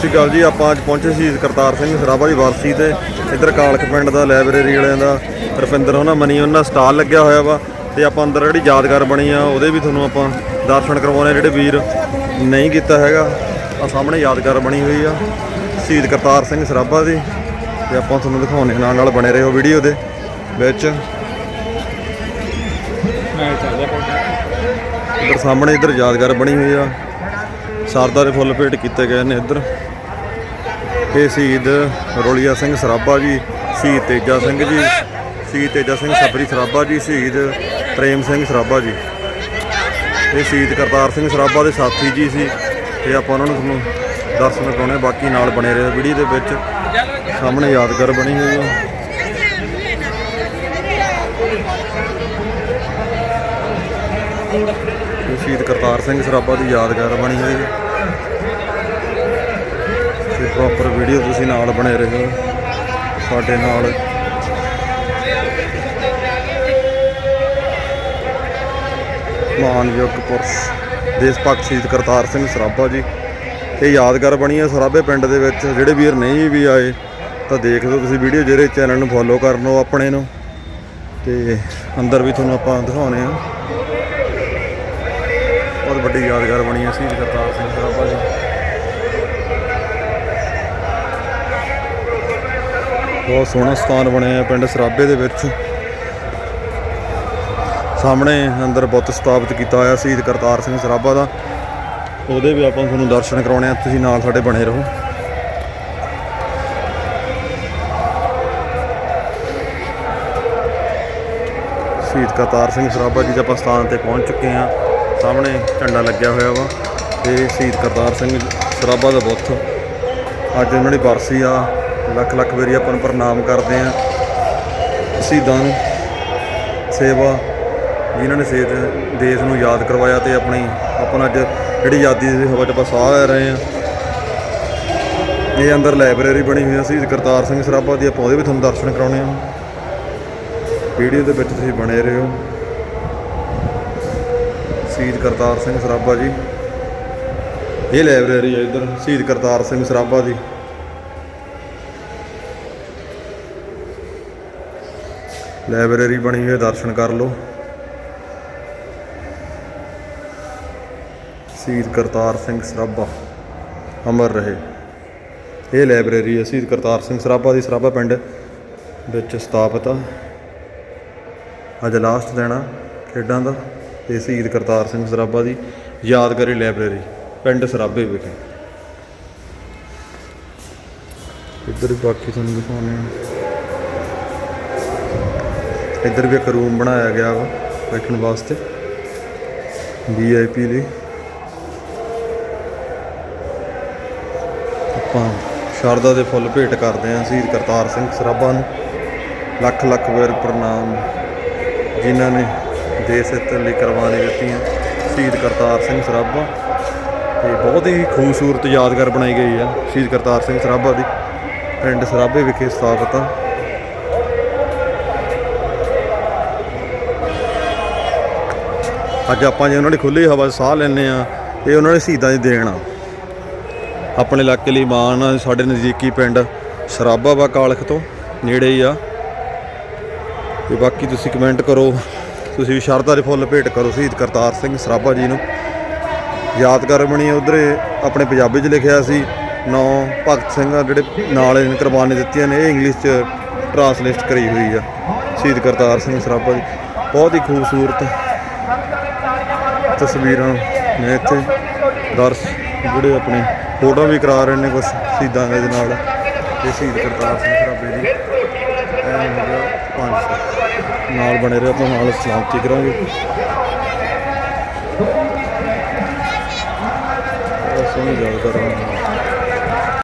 ਸ਼੍ਰੀ ਅਕਾਲ ਜੀ ਆਪਾਂ ਅੱਜ ਪਹੁੰਚੇ ਸੀ ਕਰਤਾਰ ਸਿੰਘ ਸਰਾਭਾ ਦੀ ਵਾਰਸੀ ਤੇ। ਇੱਧਰ ਕਾਲਖ ਪਿੰਡ ਦਾ ਲਾਇਬ੍ਰੇਰੀ ਵਾਲਿਆਂ ਦਾ ਰੁਪਿੰਦਰ ਉਹਨਾਂ ਮਨੀ ਉਹਨਾਂ ਸਟਾਲ ਲੱਗਿਆ ਹੋਇਆ ਵਾ ਤੇ ਆਪਾਂ ਅੰਦਰ ਜਿਹੜੀ ਯਾਦਗਾਰ ਬਣੀ ਆ ਉਹਦੇ ਵੀ ਤੁਹਾਨੂੰ ਆਪਾਂ ਦਰਸ਼ਨ ਕਰਵਾਉਣੇ ਜਿਹੜੇ ਵੀਰ ਨਹੀਂ ਕੀਤਾ ਹੈਗਾ। ਆ ਸਾਹਮਣੇ ਯਾਦਗਾਰ ਬਣੀ ਹੋਈ ਆ ਸ਼ਹੀਦ ਕਰਤਾਰ ਸਿੰਘ ਸਰਾਭਾ ਦੀ ਤੇ ਆਪਾਂ ਤੁਹਾਨੂੰ ਦਿਖਾਉਣੇ ਨਾਲ ਨਾਲ ਬਣੇ ਰਹੋ ਵੀਡੀਓ ਦੇ ਵਿੱਚ। ਇੱਧਰ ਸਾਹਮਣੇ ਇੱਧਰ ਯਾਦਗਾਰ ਬਣੀ ਹੋਈ ਆ। ਸਰਦਾਰ ਦੇ ਫੁੱਲ ਭੇਟ ਕੀਤੇ ਗਏ ਨੇ ਇੱਧਰ। ਇਹ ਸ਼ਹੀਦ ਰੋਲੀਆ ਸਿੰਘ ਸਰਾਭਾ ਜੀ, ਸ਼ਹੀਦ ਤੇਜਾ ਸਿੰਘ ਜੀ, ਸ਼ਹੀਦ ਤੇਜਾ ਸਿੰਘ ਸਬਰੀ ਸਰਾਭਾ ਜੀ, ਸ਼ਹੀਦ ਪ੍ਰੇਮ ਸਿੰਘ ਸਰਾਭਾ ਜੀ। ਇਹ ਸ਼ਹੀਦ ਕਰਤਾਰ ਸਿੰਘ ਸਰਾਭਾ ਦੇ ਸਾਥੀ ਜੀ ਸੀ। ਤੇ ਆਪਾਂ ਉਹਨਾਂ ਨੂੰ ਤੁਹਾਨੂੰ ਦਰਸ਼ਨ ਕਰਾਉਣੇ ਬਾਕੀ ਨਾਲ ਬਣੇ ਰਹੇ ਵੀਡੀਓ ਦੇ ਵਿੱਚ। ਸਾਹਮਣੇ ਯਾਦਗਾਰ ਬਣੀ ਹੋਈ ਆ। ਇਹ ਸ਼ਹੀਦ ਕਰਤਾਰ ਸਿੰਘ ਸਰਾਭਾ ਦੀ ਯਾਦਗਾਰ ਬਣੀ ਹੋਈ ਹੈ। ਤੇ ਪ੍ਰੋਪਰ ਵੀਡੀਓ ਤੁਸੀਂ ਨਾਲ ਬਣੇ ਰਹੋ। ਸਾਡੇ ਨਾਲ। ਮਾਨਯੋਗ ਪੁਰਸ਼, ਦੇਸ਼ ਭਗਤ ਸ਼ਹੀਦ ਕਰਤਾਰ ਸਿੰਘ ਸਰਾਭਾ ਜੀ। ਇਹ ਯਾਦਗਾਰ ਬਣੀ ਹੈ ਸਰਾਭੇ ਪਿੰਡ ਦੇ ਵਿੱਚ। ਜਿਹੜੇ ਵੀਰ ਨਹੀਂ ਵੀ ਆਏ, ਤਾਂ ਦੇਖ ਲਓ ਤੁਸੀਂ ਵੀਡੀਓ ਜਿਹੜੇ ਚੈਨਲ ਨੂੰ ਫੋਲੋ ਕਰ ਲਓ ਆਪਣੇ ਨੂੰ। ਤੇ ਅੰਦਰ ਵੀ ਤੁਹਾਨੂੰ ਆਪਾਂ ਦਿਖਾਉਣੇ ਆ। ਬਹੁਤ ਵੱਡੀ ਯਾਦਗਾਰ ਬਣੀ ਹੈ ਸ਼ਹੀਦ ਕਰਤਾਰ ਸਿੰਘ ਸਰਾਭਾ ਜੀ। ਬਹੁਤ ਸੋਹਣਾ ਸਥਾਨ ਬਣਿਆ ਹੈ ਪਿੰਡ ਸਰਾਭੇ ਦੇ ਵਿੱਚ। ਸਾਹਮਣੇ ਅੰਦਰ ਬੁੱਤ ਸਥਾਪਿਤ ਕੀਤਾ ਹੋਇਆ ਸ਼ਹੀਦ ਕਰਤਾਰ ਸਿੰਘ ਸਰਾਭਾ ਦਾ। ਉਹਦੇ ਵੀ ਆਪਾਂ ਤੁਹਾਨੂੰ ਦਰਸ਼ਨ ਕਰਾਉਣੇ ਆ, ਤੁਸੀਂ ਨਾਲ ਸਾਡੇ ਬਣੇ ਰਹੋ। ਸ਼ਹੀਦ ਕਰਤਾਰ ਸਿੰਘ ਸਰਾਭਾ ਜੀ ਦੇ ਆਪਾਂ ਸਥਾਨ ਤੇ ਪਹੁੰਚ ਚੁੱਕੇ ਹਾਂ। ਸਾਹਮਣੇ ਝੰਡਾ ਲੱਗਿਆ ਹੋਇਆ ਵਾ, ਤੇ ਸ਼ਹੀਦ ਕਰਤਾਰ ਸਿੰਘ ਸਰਾਭਾ ਦਾ ਬੁੱਤ। ਅੱਜ ਉਹਨਾਂ ਦੀ ਬਰਸੀ ਆ, ਲੱਖ ਲੱਖ ਵਾਰੀ ਆਪਾਂ ਨੂੰ ਪ੍ਰਣਾਮ ਕਰਦੇ ਆ। ਸ਼ਹੀਦਾਂ ਨੂੰ ਸੇਵਾ, ਜਿਨ੍ਹਾਂ ਨੇ ਸੇਤ ਦੇਸ਼ ਨੂੰ ਯਾਦ ਕਰਵਾਇਆ ਤੇ ਆਪਣੀ ਆਪਣਾ ਅੱਜ ਜਿਹੜੀ ਆਜ਼ਾਦੀ ਦੀ ਹਵਾ 'ਚ ਆਪਾਂ ਸਾਹ ਲੈ ਰਹੇ ਆ। ਇਹ ਅੰਦਰ ਲਾਇਬ੍ਰੇਰੀ ਬਣੀ ਹੋਈ ਆ, ਸ਼ਹੀਦ ਕਰਤਾਰ ਸਿੰਘ ਸਰਾਭਾ ਦੀ, ਆਪਾਂ ਉਹਦੇ ਵੀ ਤੁਹਾਨੂੰ ਦਰਸ਼ਨ ਕਰਾਉਣੇ ਆ। ਵੀਡੀਓ ਦੇ ਵਿੱਚ ਤੁਸੀਂ ਬਣੇ ਰਹੋ। ਸ਼ਹੀਦ ਕਰਤਾਰ ਸਿੰਘ ਸਰਾਭਾ ਜੀ। ਇਹ ਲਾਇਬ੍ਰੇਰੀ ਹੈ ਇੱਧਰ, ਸ਼ਹੀਦ ਕਰਤਾਰ ਸਿੰਘ ਸਰਾਭਾ ਦੀ ਲਾਇਬ੍ਰੇਰੀ ਬਣੀ ਹੋਈ ਹੈ, ਦਰਸ਼ਨ ਕਰ ਲਓ। ਸ਼ਹੀਦ ਕਰਤਾਰ ਸਿੰਘ ਸਰਾਭਾ, ਅਮਰ ਰਹੇ। ਇਹ ਲਾਇਬ੍ਰੇਰੀ ਹੈ, ਸ਼ਹੀਦ ਕਰਤਾਰ ਸਿੰਘ ਸਰਾਭਾ ਦੀ ਸਰਾਭਾ ਪਿੰਡ ਵਿੱਚ ਸਥਾਪਿਤ ਆ। ਅੱਜ ਲਾਸਟ ਦਿਨ ਆ ਖੇਡਾਂ ਦਾ। ਤੇ ਸ਼ਹੀਦ ਕਰਤਾਰ ਸਿੰਘ ਸਰਾਭਾ ਦੀ ਯਾਦਗਾਰੀ ਲਾਇਬ੍ਰੇਰੀ, ਪਿੰਡ ਸਰਾਭੇ ਵਿਖੇ। ਇੱਧਰ ਬਾਕੀ ਤੁਹਾਨੂੰ ਦਿਖਾਉਂਦੇ ਆ ਇੱਧਰ ਵੀ ਇੱਕ ਰੂਮ ਬਣਾਇਆ ਗਿਆ ਵਾ ਬੈਠਣ ਵਾਸਤੇ ਵੀਆਈਪੀ ਲਈ ਆਪਾਂ ਸ਼ਰਦਾ ਦੇ ਫੁੱਲ ਭੇਟ ਕਰਦੇ ਹਾਂ ਸ਼ਹੀਦ ਕਰਤਾਰ ਸਿੰਘ ਸਰਾਭਾ ਨੂੰ। ਲੱਖ ਲੱਖ ਵੇਰ ਪ੍ਰਣਾਮ। ਜਿਨ੍ਹਾਂ ਨੇ ਦੇਸ਼ ਹਿੱਤ ਲਈ ਕੁਰਬਾਨੀ ਦਿੱਤੀਆਂ ਸ਼ਹੀਦ ਕਰਤਾਰ ਸਿੰਘ ਸਰਾਭਾ। ਤੇ ਬਹੁਤ ਹੀ ਖੂਬਸੂਰਤ ਯਾਦਗਾਰ ਬਣਾਈ ਗਈ ਆ ਸ਼ਹੀਦ ਕਰਤਾਰ ਸਿੰਘ ਸਰਾਭਾ ਦੀ। ਪਿੰਡ ਸਰਾਭੇ ਵਿਖੇ ਸਥਾਪਿਤ ਆ। ਅੱਜ ਆਪਾਂ ਜੇ ਉਹਨਾਂ ਦੀ ਖੁੱਲੀ ਹਵਾ 'ਚ ਸਾਹ ਲੈਂਦੇ ਆ ਇਹ ਉਹਨਾਂ ਦੇ ਸ਼ਹੀਦਾਂ ਦੀ ਦੇਣ ਆ। ਆਪਣੇ ਇਲਾਕੇ ਲਈ ਮਾਣ ਸਾਡੇ ਨਜ਼ਦੀਕੀ ਪਿੰਡ ਸਰਾਭਾ ਵਾ ਕਾਲਖ ਤੋਂ ਨੇੜੇ ਹੀ ਆ। ਤੇ ਬਾਕੀ ਤੁਸੀਂ ਕਮੈਂਟ ਕਰੋ ਤੁਸੀਂ ਵੀ ਸ਼ਰਧਾ ਦੇ ਫੁੱਲ ਭੇਟ ਕਰੋ, ਸ਼ਹੀਦ ਕਰਤਾਰ ਸਿੰਘ ਸਰਾਭਾ ਜੀ ਨੂੰ। ਯਾਦਗਾਰ ਬਣੀ ਉਧਰ, ਆਪਣੇ ਪੰਜਾਬੀ 'ਚ ਲਿਖਿਆ ਸੀ, ਨੌ ਭਗਤ ਸਿੰਘ ਜਿਹੜੇ ਨਾਲ ਇਹਨੇ ਕੁਰਬਾਨੀ ਦਿੱਤੀਆਂ ਨੇ, ਇਹ ਇੰਗਲਿਸ਼ 'ਚ ਟਰਾਂਸਲੇਟ ਕਰੀ ਹੋਈ ਆ, ਸ਼ਹੀਦ ਕਰਤਾਰ ਸਿੰਘ ਸਰਾਭਾ ਜੀ। ਬਹੁਤ ਹੀ ਖੂਬਸੂਰਤ ਤਸਵੀਰਾਂ ਨੇ ਇੱਥੇ। ਦਰਸ ਜਿਹੜੇ ਆਪਣੇ ਫੋਟੋ ਵੀ ਕਰਾ ਰਹੇ ਨੇ ਕੁਝ ਸ਼ਹੀਦਾਂ ਦੇ ਨਾਲ। ਇਹ ਸ਼ਹੀਦ ਕਰਤਾਰ ਸਿੰਘ ਸਰਾਭੇ ਦੀ ਐਂ ਹੋ ਗਿਆ 500 ਨਾਲ ਬਣੇ ਰਹੇ ਆਪਾਂ ਨਾਲ ਸਲਾਮਤੀ ਕਰਾਂਗੇ। ਬਹੁਤ ਸੋਹਣੀ ਗੱਲ ਕਰਾਂਗੇ